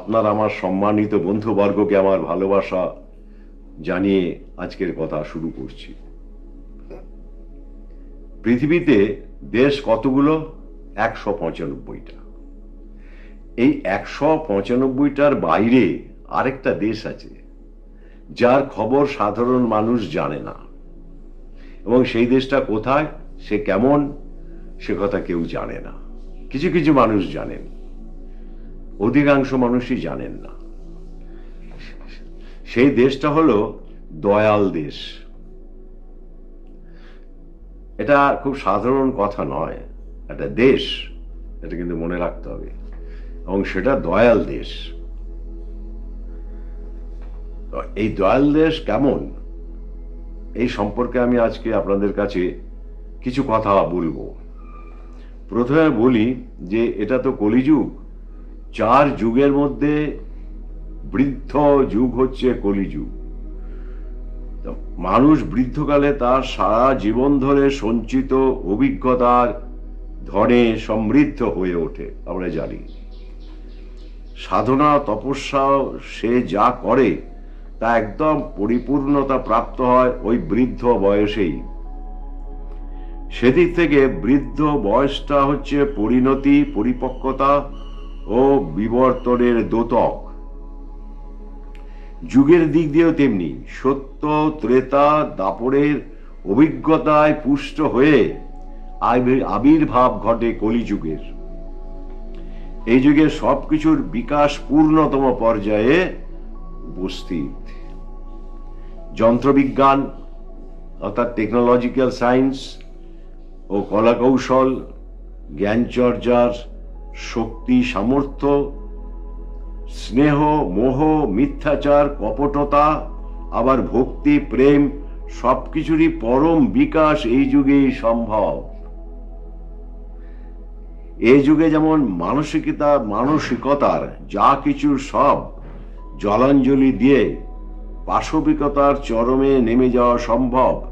আপনার আমার সম্মানিত বন্ধুবর্গকে আমার ভালোবাসা জানিয়ে আজকের কথা শুরু করছি। পৃথিবীতে দেশ কতগুলো? একশো পঁচানব্বইটা। এই একশো পঁচানব্বইটার বাইরে আরেকটা দেশ আছে, যার খবর সাধারণ মানুষ জানে না। এবং সেই দেশটা কোথায়, সে কেমন, সে কথা কেউ জানে না। কিছু কিছু মানুষ জানেন। অধিকাংশ মানুষই জানেন না। সেই দেশটা হলো দয়াল দেশ। এটা খুব সাধারণ কথা নয়, একটা দেশ, এটা কিন্তু মনে রাখতে হবে। এবং সেটা দয়াল দেশ। এই দয়াল দেশ কেমন? এই সম্পর্কে আমি আজকে আপনাদের কাছে কিছু কথা বলব। প্রথমে বলি যে এটা তো কলিযুগ। চার যুগের মধ্যে বৃদ্ধ যুগ হচ্ছে কলিযুগ। মানুষ বৃদ্ধকালে তার সারা জীবন ধরে সঞ্চিত অভিজ্ঞতার ধনে সমৃদ্ধ হয়ে ওঠে, আমরা জানি। সাধনা, তপস্যা, সে যা করে, তা একদম পরিপূর্ণতা প্রাপ্ত হয় ওই বৃদ্ধ বয়সেই। সেদিক থেকে বৃদ্ধ বয়সটা হচ্ছে পরিণতি, পরিপক্কতা ও বিবর্তনের দোতক। যুগের দিক দিয়েও তেমনি সত্য, ত্রেতা, দাপরের অভিজ্ঞতায় পুষ্ট হয়ে আবির্ভাব ঘটে কলিযুগের। এই যুগে সবকিছুর বিকাশ পূর্ণতম পর্যায়ে উপস্থিত। যন্ত্রবিজ্ঞান, অর্থাৎ টেকনোলজিক্যাল সায়েন্স ও কলাকৌশল জ্ঞানচর্যার শক্তি, সামর্থ্য, স্নেহ, মোহ, মিথ্যাচার, কপটতা, আবার ভক্তি, প্রেম, সবকিছুরই পরম বিকাশ এই যুগেই সম্ভব। এই যুগে যেমন মানসিকতা, মানসিকতার যা কিছু সব জলাঞ্জলি দিয়ে পাশবিকতার চরমে নেমে যাওয়া সম্ভব,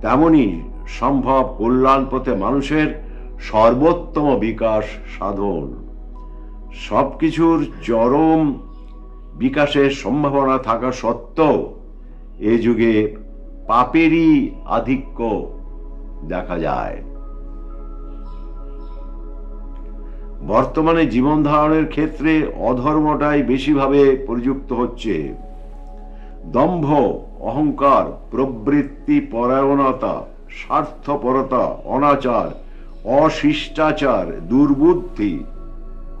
তেমনি সম্ভব কল্যাণ পথে মানুষের সর্বোত্তম বিকাশ সাধন। সবকিছুর চরম বিকাশের সম্ভাবনা থাকা সত্ত্বেও এ যুগে পাপেরই আধিক্য দেখা যায়। বর্তমানে জীবন ধারণের ক্ষেত্রে অধর্মটাই বেশিভাবে প্রযুক্ত হচ্ছে। দম্ভ, অহংকার, প্রবৃত্তি, পরায়ণতা, স্বার্থপরতা, অনাচার অশিষ্টাচার, দুর্বুদ্ধি,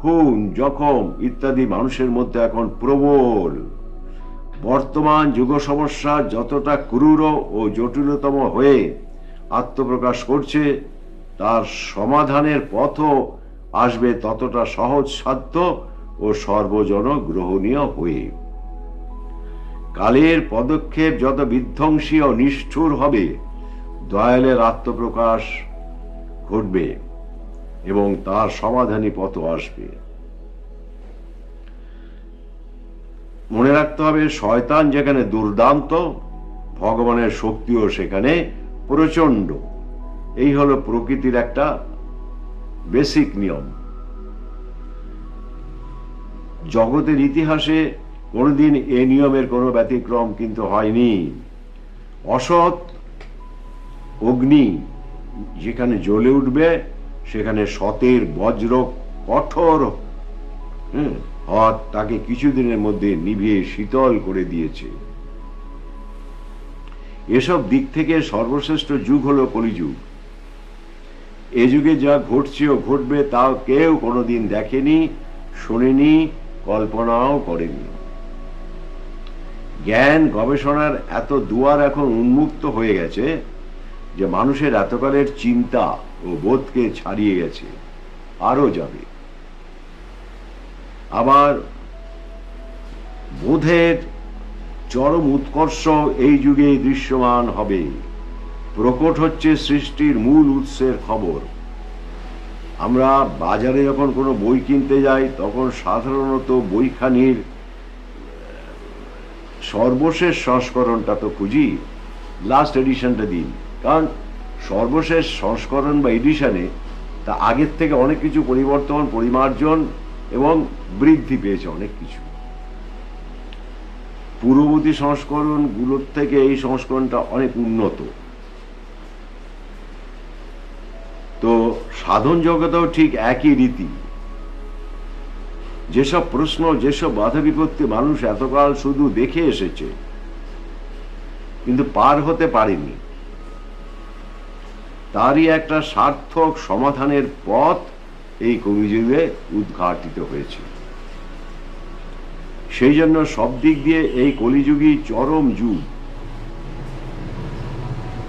খুন, জখম ইত্যাদি মানুষের মধ্যে এখন প্রবল। বর্তমান যুগ সমস্যা যতটা ক্রূর ও জটিলতম হয়ে আত্মপ্রকাশ করছে, তার সমাধানের পথও আসবে ততটা সহজ সাধ্য ও সর্বজন গ্রহণীয় হয়ে। কালের পদক্ষেপ যত বিধ্বংসী ও নিষ্ঠুর হবে, দয়ালের আত্মপ্রকাশ ঘটবে এবং তার সমাধানী পথ আসবে। মনে রাখতে হবে, শয়তান যেখানে দুর্দান্ত, ভগবানের শক্তিও সেখানে প্রচণ্ড এই হলো প্রকৃতির একটা বেসিক নিয়ম। জগতের ইতিহাসে কোনোদিন এ নিয়মের কোনো ব্যতিক্রম কিন্তু হয়নি। অসৎ অগ্নি যেখানে জ্বলে উঠবে সেখানে সতের বজ্র কঠোর হ্যাঁ, হাত তাকে কিছুদিনের মধ্যে নিভিয়ে শীতল করে দিয়েছে। এসব দিক থেকে সর্বশ্রেষ্ঠ যুগ হলো কলিযুগ। এ যুগে যা ঘটছে ও ঘটবে তাও কেউ কোনোদিন দেখেনি শোনেনি কল্পনাও করেনি। জ্ঞান গবেষণার এত দুয়ার এখন উন্মুক্ত হয়ে গেছে যে মানুষের এতকালের চিন্তা ও বোধকে ছাড়িয়ে গেছে আরও যাবে। আবার বোধের চরম উৎকর্ষ এই যুগে দৃশ্যমান হবে। প্রকট হচ্ছে সৃষ্টির মূল উৎসের খবর। আমরা বাজারে যখন কোনো বই কিনতে যাই, তখন সাধারণত বইখানির সর্বশেষ সংস্করণটা তো খুঁজি লাস্ট এডিশনটা দিন কারণ সর্বশেষ সংস্করণ বা এডিশনে তা আগের থেকে অনেক কিছু পরিবর্তন, পরিমার্জন এবং বৃদ্ধি পেয়েছে অনেক কিছু। পূর্ববর্তী সংস্করণগুলোর থেকে এই সংস্করণটা অনেক উন্নত। তো সাধন জগতেও ঠিক একই রীতি। যেসব প্রশ্ন, যেসব বাধা বিপত্তি মানুষ এতকাল শুধু দেখে এসেছে, কিন্তু পার হতে পারেনি। তারই একটা সার্থক সমাধানের পথ এই কলিযুগে উদ্ঘাটিত হয়েছে। সেই জন্য সব দিক দিয়ে এই কলিযুগী চরম যুগ।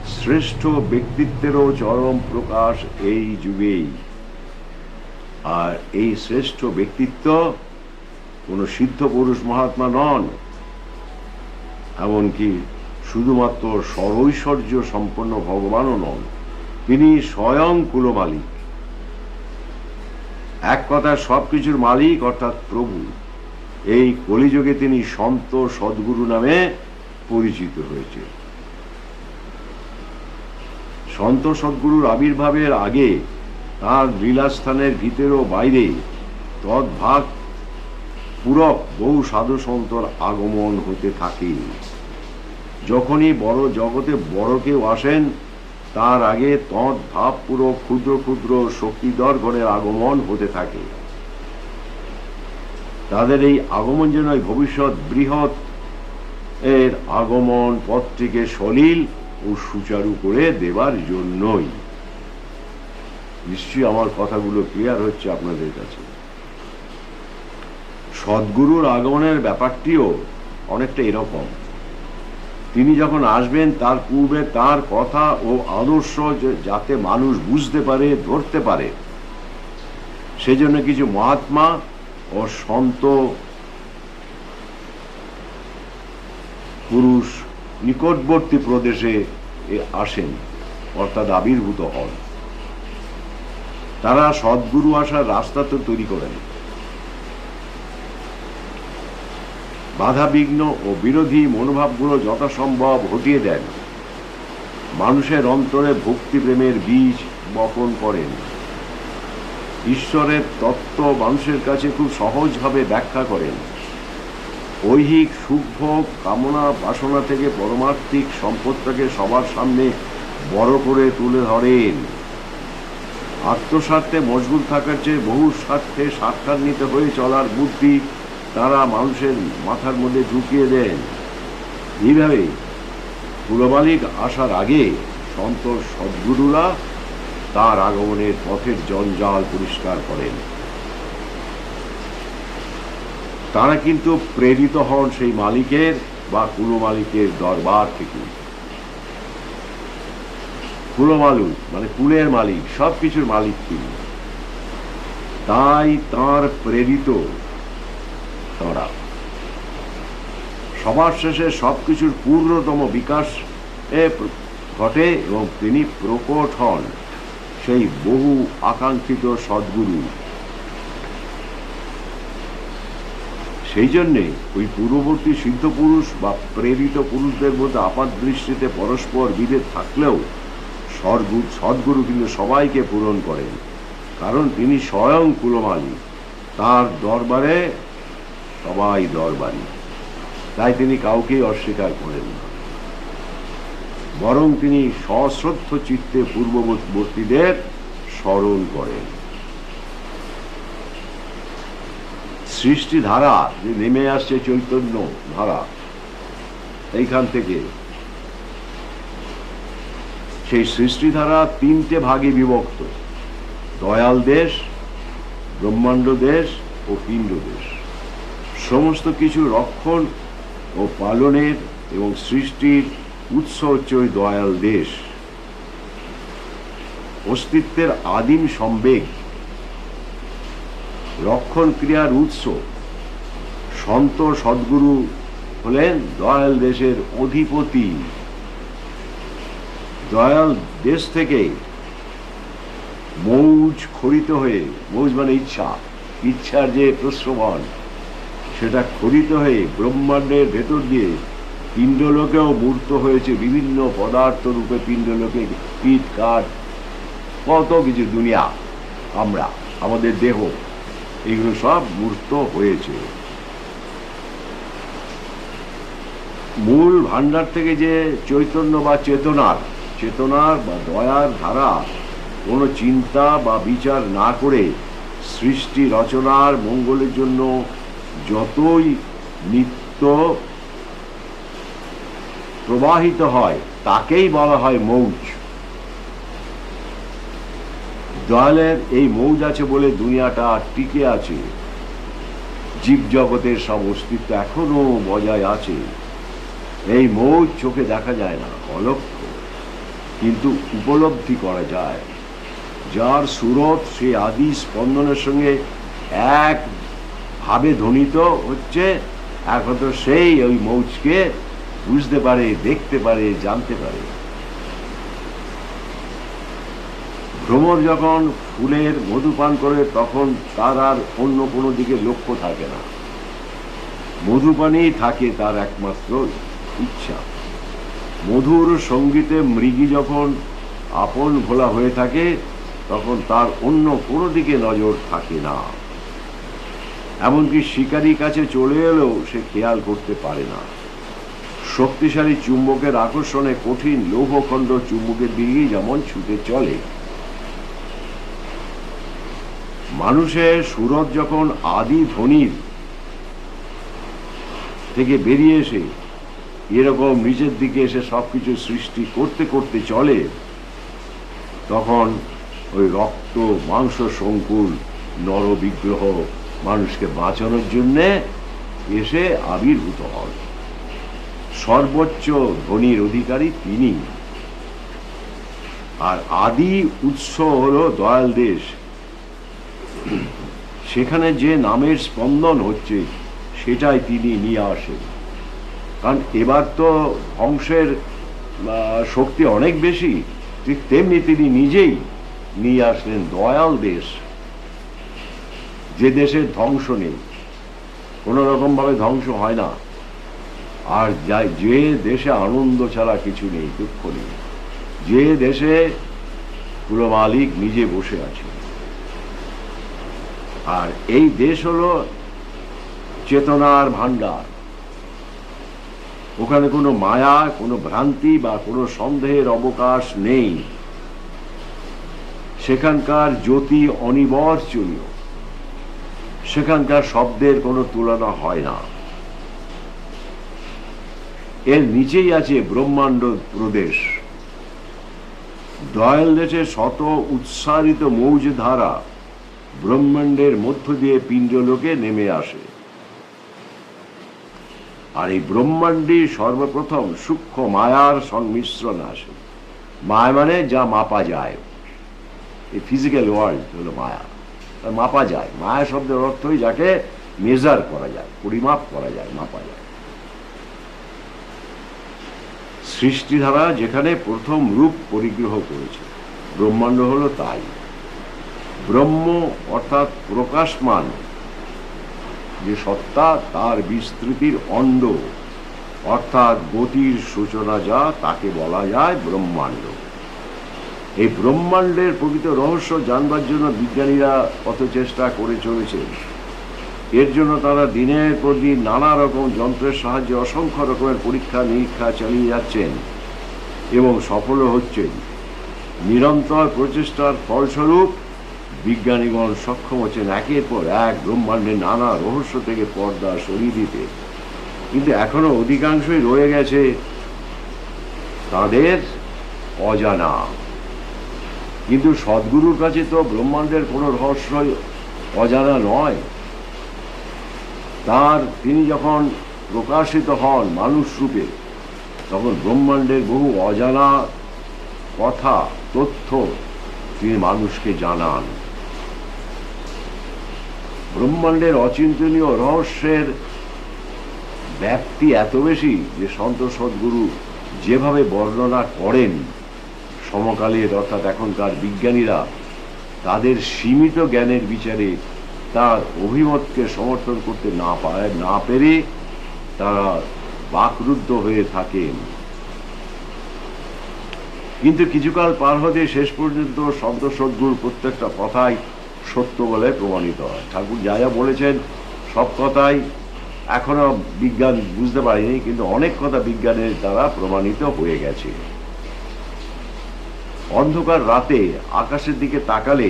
শ্রেষ্ঠ ব্যক্তিত্বেরও চরম প্রকাশ এই যুগেই। আর এই শ্রেষ্ঠ ব্যক্তিত্ব কোন সিদ্ধ পুরুষ মহাত্মা নন। এমনকি শুধুমাত্র সরৈশ্বর্য সম্পন্ন ভগবানও নন। তিনি স্বয়ং কুলমালিক এক কথা সবকিছুর মালিক অর্থাৎ প্রভু। এই কলিযুগে তিনি সন্ত সদ্গুরু নামে পরিচিত হয়েছে সন্ত সদ্গুরুর আবির্ভাবের আগে তার লীলাস্থানের ভিতর ও বাইরে তদ্ভাগ পূরক বহু সাধু সন্তর আগমন হতে থাকে। যখনই বড় জগতে বড় কেউ আসেন তার আগে তৎ ভাবপূরক ক্ষুদ্র ক্ষুদ্র শক্তিধর গণের আগমন হতে থাকে। তাদের এই আগমন যেন ভবিষ্যৎ বৃহৎ এর আগমন পথটিকে সলিল ও সুচারু করে দেবার জন্যই। নিশ্চয়ই আমার কথাগুলো ক্লিয়ার হচ্ছে আপনাদের কাছে। সদ্গুরুর আগমনের ব্যাপারটিও অনেকটা এরকম। তিনি যখন আসবেন, তার পূর্বে তার কথা ও আদর্শ যাতে মানুষ বুঝতে পারে, ধরতে পারে। সেজন্য কিছু মহাত্মা ও সন্ত পুরুষ নিকটবর্তী প্রদেশে আসেন, অর্থাৎ আবির্ভূত হন। তারা সদ্গুরু আসার রাস্তা তো তৈরি করেন। বাধা বিঘ্ন ও বিরোধী মনোভাবগুলো যথাসম্ভব হটিয়ে দেন। মানুষের অন্তরে ভক্তি প্রেমের বীজ বপন করেন। ঈশ্বরের তত্ত্ব মানুষের কাছে খুব সহজভাবে ব্যাখ্যা করেন। ঐহিক সুখভোগ কামনা, বাসনা থেকে পরমার্থিক সম্পদটাকে সবার সামনে বড় করে তুলে ধরেন। আত্মস্বার্থে মজবুত থাকার চেয়ে বহু স্বার্থে সাক্ষাৎ হয়ে চলার বুদ্ধি তারা মানুষের মাথার মধ্যে ঢুকিয়ে দেন এইভাবে কুলমালিক আসার আগে সন্ত সদ্গুরুরা তার আগমনের পথের জঞ্জাল পরিষ্কার করেন। তারা কিন্তু প্রেরিত হন সেই মালিকের বা কুলো মালিকের দরবার থেকে। কুলো মালুক মানে কুলের মালিক, সবকিছুর মালিক তিনি। তাই তার প্রেরিত তারা সবার শেষে সবকিছুর পূর্ণতম বিকাশ ঘটে এবং তিনি প্রকট হন সেই বহু আকাঙ্ক্ষিত সদ্গুরু। সেই জন্যে ওই পূর্ববর্তী সিদ্ধ পুরুষ বা প্রেরিত পুরুষদের মধ্যে আপাত দৃষ্টিতে পরস্পর বিভেদ থাকলেও সদ্গুরু কিন্তু সবাইকে পূরণ করেন। কারণ তিনি স্বয়ং কুলমালী। তার দরবারে সবাই দরবারি। তাই তিনি কাউকেই অস্বীকার করেন বরং তিনি সশ্রদ্ধ চিত্তে পূর্ববর্তীদের স্মরণ করেন। সৃষ্টি ধারা যে নেমে আসছে চৈতন্য ধারা, এইখান থেকে সেই সৃষ্টি ধারা তিনটে ভাগে বিভক্ত, দয়াল দেশ, ব্রহ্মাণ্ড দেশ ও পিণ্ড দেশ। সমস্ত কিছু রক্ষণ ও পালনের এবং সৃষ্টির উৎস হচ্ছে ওই দয়াল দেশ। অস্তিত্বের আদিম সম্বেগ, রক্ষণ ক্রিয়ার উৎস। সন্ত সদ্গুরু হলেন দয়াল দেশের অধিপতি। দয়াল দেশ থেকে মৌজ খরিত হয়ে, মৌজ মানে ইচ্ছা, ইচ্ছার যে প্রশ্রবণ সেটা খরিত হয়ে ব্রহ্মাণ্ডের ভেতর দিয়ে পিণ্ডলোকেও মূর্ত হয়েছে, বিভিন্ন পদার্থ রূপে পিণ্ডলোকে পিঠ কাঠ কত কিছু দুনিয়া, আমরা, আমাদের দেহ, এগুলো সব মূর্ত হয়েছে। মূল ভান্ডার থেকে যে চৈতন্য বা চেতনার চেতনার বা দয়ার ধারা, কোনো চিন্তা বা বিচার না করে সৃষ্টি রচনার মঙ্গলের জন্য যতই নিত্য প্রবাহিত হয়, তাকেই বলা হয় মৌজ। দয়ালের এই মৌজ আছে বলে দুনিয়াটা টিকে আছে। জীবজগতের সব অস্তিত্ব এখনও বজায় আছে। এই মৌজ চোখে দেখা যায় না, অলক্ষ। কিন্তু উপলব্ধি করা যায়, যার সুরত সে আদি স্পন্দনের সঙ্গে এক ভাবে ধ্বনিত হচ্ছে একমাত্র সেই ওই মৌজকে বুঝতে পারে, দেখতে পারে, জানতে পারে। ভ্রমর যখন ফুলের মধু পান করে, তখন তার আর অন্য কোনো দিকে লক্ষ্য থাকে না। মধুপানেই থাকে তার একমাত্র ইচ্ছা। মধুর সঙ্গীতে মৃগী যখন আপন ভোলা হয়ে থাকে, তখন তার অন্য কোনো দিকে নজর থাকে না। এমনকি শিকারী কাছে চলে এলেও সে খেয়াল করতে পারে না। শক্তিশালী চুম্বকের আকর্ষণে কঠিন লৌহখণ্ড চুম্বকের দিকেই যেমন ছুটে চলে। মানুষের সুরত যখন আদি ধ্বনির থেকে বেরিয়ে এসে এরকম নিচের দিকে এসে সবকিছু সৃষ্টি করতে করতে চলে, তখন ওই রক্ত, মাংস সংকুল নর বিগ্রহ মানুষকে বাঁচানোর জন্যে এসে আবির্ভূত হন। সর্বোচ্চ ধনির অধিকারী তিনি। আর আদি উৎস হল দয়াল দেশ। সেখানে যে নামের স্পন্দন হচ্ছে, সেটাই তিনি নিয়ে আসেন। কারণ এবার তো ধ্বংসের শক্তি অনেক বেশি, ঠিক তেমনি তিনি নিজেই নিয়ে আসলেন দয়াল দেশ। যে দেশের ধ্বংস নেই, কোনো রকম ভাবে ধ্বংস হয় না। আর যা- যে দেশে আনন্দ ছাড়া কিছু নেই, দুঃখ নেই। যে দেশে পুরো মালিক নিজে বসে আছে। আর এই দেশ হলো চেতনার ভান্ডার ওখানে কোনো মায়া, কোনো ভ্রান্তি বা কোনো সন্দেহের অবকাশ নেই। সেখানকার জ্যোতি অনিবার্যনীয় সেখানকার শব্দের কোনো তুলনা হয় না। এর নিচেই আছে ব্রহ্মাণ্ড প্রদেশ। দেশে শত উৎসারিত মৌজ ধারা ব্রহ্মাণ্ডের মধ্য দিয়ে পিণ্ডলোকে নেমে আসে। আর এই ব্রহ্মাণ্ডে সর্বপ্রথম সূক্ষ্ম মায়ার সংমিশ্রণ আসে। মায়া মানে যা মাপা যায়। এই ফিজিক্যাল ওয়ার্ল্ড হলো মায়া। মাপা যায়। মায়া শব্দের অর্থই যাকে মেজার করা যায়, পরিমাপ করা যায়, মাপা যায়। সৃষ্টিধারা যেখানে প্রথম রূপ পরিগ্রহ করেছে, ব্রহ্মাণ্ড হলো তাই। ব্রহ্ম অর্থাৎ প্রকাশমান, যে সত্তা তার বিস্তৃতির অণ্ড অর্থাৎ গতির সূচনা যা তাকে বলা যায় ব্রহ্মাণ্ড। এই ব্রহ্মাণ্ডের প্রকৃত রহস্য জানবার জন্য বিজ্ঞানীরা কত চেষ্টা করে চলেছেন এর জন্য তারা দিনের পর দিন নানা রকম যন্ত্রের সাহায্যে অসংখ্য রকমের পরীক্ষা, নিরীক্ষা চালিয়ে যাচ্ছেন এবং সফলও হচ্ছেন। নিরন্তর প্রচেষ্টার ফলস্বরূপ বিজ্ঞানীগণ সক্ষম হচ্ছেন একের পর এক ব্রহ্মাণ্ডের নানা রহস্য থেকে পর্দা সরিয়ে দিতে। কিন্তু এখনও অধিকাংশই রয়ে গেছে তাদের অজানা। কিন্তু সদ্গুরুর কাছে তো ব্রহ্মাণ্ডের কোনো রহস্যই অজানা নয়। তার তিনি যখন প্রকাশিত হন মানুষ রূপে, তখন ব্রহ্মাণ্ডের বহু অজানা কথা, তথ্য তিনি মানুষকে জানান। ব্রহ্মাণ্ডের অচিন্তনীয় রহস্যের ব্যাপ্তি এত বেশি যে সন্ত সদ্গুরু যেভাবে বর্ণনা করেন সমকালের অর্থাৎ এখনকার বিজ্ঞানীরা তাদের সীমিত জ্ঞানের বিচারে তার অভিমতকে সমর্থন করতে না পারে, না পেরে তারা বাকরুদ্ধ হয়ে থাকেন। কিন্তু কিছুকাল পার হতে শেষ পর্যন্ত শব্দ সদ্গুর প্রত্যেকটা কথাই সত্য বলে প্রমাণিত হয়। ঠাকুর যা যা বলেছেন সব কথাই এখনও বিজ্ঞান বুঝতে পারিনি, কিন্তু অনেক কথা বিজ্ঞানের দ্বারা প্রমাণিত হয়ে গেছে। অন্ধকার রাতে আকাশের দিকে তাকালে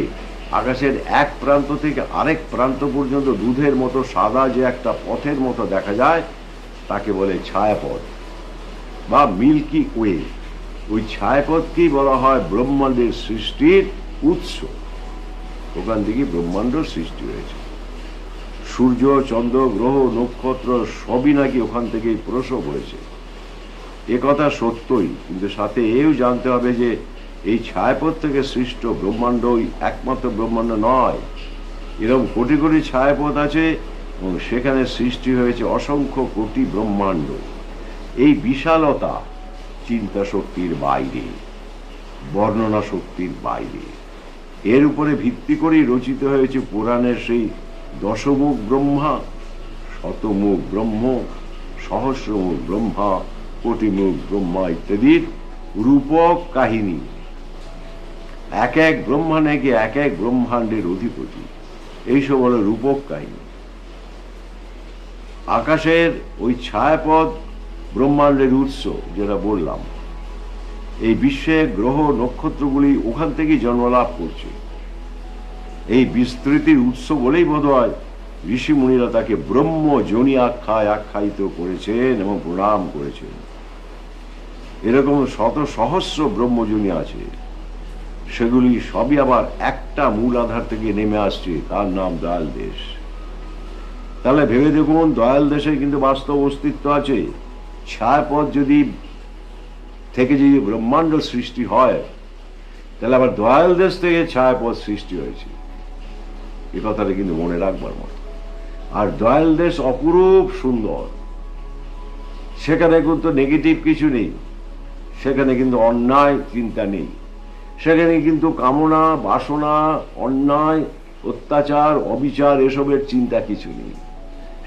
আকাশের এক প্রান্ত থেকে আরেক প্রান্ত পর্যন্ত দুধের মতো সাদা যে একটা পথের মতো দেখা যায়, তাকে বলে ছায়াপথ বা মিল্কি ওয়ে। ওই ছায়াপথকেই বলা হয় ব্রহ্মাণ্ডের সৃষ্টির উৎস। ওখান থেকে ব্রহ্মাণ্ড সৃষ্টি হয়েছে। সূর্য, চন্দ্র, গ্রহ, নক্ষত্র সবই নাকি ওখান থেকেই প্রসব হয়েছে। এ কথা সত্যই, কিন্তু সাথে এও জানতে হবে যে এই ছায়াপথ থেকে সৃষ্ট ব্রহ্মাণ্ডই একমাত্র ব্রহ্মাণ্ড নয়। এরকম কোটি কোটি ছায়াপথ আছে এবং সেখানে সৃষ্টি হয়েছে অসংখ্য কোটি ব্রহ্মাণ্ড। এই বিশালতা চিন্তা শক্তির বাইরে, বর্ণনা শক্তির বাইরে। এর উপরে ভিত্তি করেই রচিত হয়েছে পুরাণের সেই দশমুখ ব্রহ্মা, শতমুখ ব্রহ্ম, সহস্রমুখ ব্রহ্মা, কোটিমুখ ব্রহ্মা ইত্যাদির রূপক কাহিনী। এক এক ব্রহ্মা নাকি এক এক ব্রহ্মাণ্ডের অধিপতি। এইসব হলো রূপক কাহিনী। আকাশের ওই ছায়াপথ ব্রহ্মাণ্ডের উৎস, যেটা বললাম। এই বিশ্বে গ্রহ নক্ষত্রগুলি ওখান থেকেই জন্মলাভ করছে। এই বিস্তৃতির উৎস বলেই বোধ হয় ঋষি মুনিরা তাকে ব্রহ্ম জনি আখ্যায় আখ্যায়িত করেছেন এবং প্রণাম করেছেন। এরকম শত সহস্র ব্রহ্মজনী আছে। সেগুলি সবই আবার একটা মূল আধার থেকে নেমে আসছে, তার নাম দয়াল দেশ। তাহলে ভেবে দেখুন, দয়াল দেশে কিন্তু বাস্তব অস্তিত্ব আছে। ছায়াপথ যদি থেকে যদি ব্রহ্মাণ্ড সৃষ্টি হয়, তাহলে আবার দয়াল দেশ থেকে ছায়াপথ সৃষ্টি হয়েছে। এ কথাটা কিন্তু মনে রাখবার মতো। আর দয়াল দেশ অপরূপ সুন্দর। সেখানে কিন্তু নেগেটিভ কিছু নেই। সেখানে কিন্তু অন্যায় চিন্তা নেই। সেখানে কিন্তু কামনা, বাসনা, অন্যায়, অত্যাচার, অবিচার এসবের চিন্তা কিছু নেই।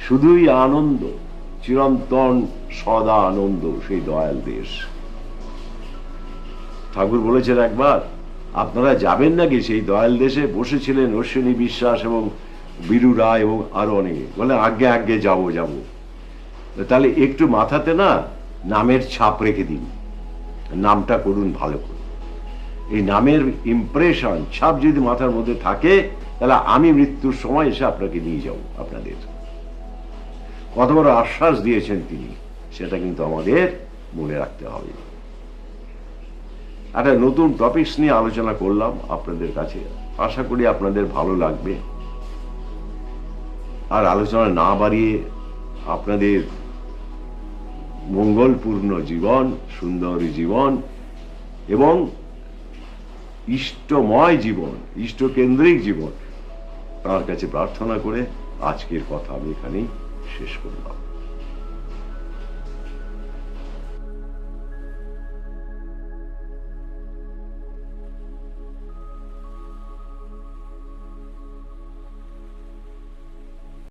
শুধুই আনন্দ, চিরন্তন সদা আনন্দ, সেই দয়াল দেশ। ঠাকুর বলেছেন একবার, আপনারা যাবেন নাকি? সেই দয়াল দেশে বসেছিলেন অশ্বিনী বিশ্বাস এবং বীরু রায় এবং আরও অনেকে। বলে আগে আগে যাব যাব। তাহলে একটু মাথাতে না, নামের ছাপ রেখে দিন। নামটা করুন ভালো করে। এই নামের ইমপ্রেশন ছাপ যদি মাথার মধ্যে থাকে, তাহলে আমি মৃত্যুর সময় এসে আপনাকে নিয়ে যাব, আপনাদের। কত বড় আশ্বাস দিয়েছেন তিনি, সেটা কিন্তু আমাদের মনে রাখতে হবে। একটা নতুন টপিকস নিয়ে আলোচনা করলাম আপনাদের কাছে। আশা করি আপনাদের ভালো লাগবে। আর আলোচনা না বাড়িয়ে আপনাদের মঙ্গলপূর্ণ জীবন, সুন্দর জীবন এবং ইষ্টময় জীবন ইষ্টকেন্দ্রিক জীবন। তার কাছে প্রার্থনা করে আজকের কথা আমি এখানেই শেষ করলাম।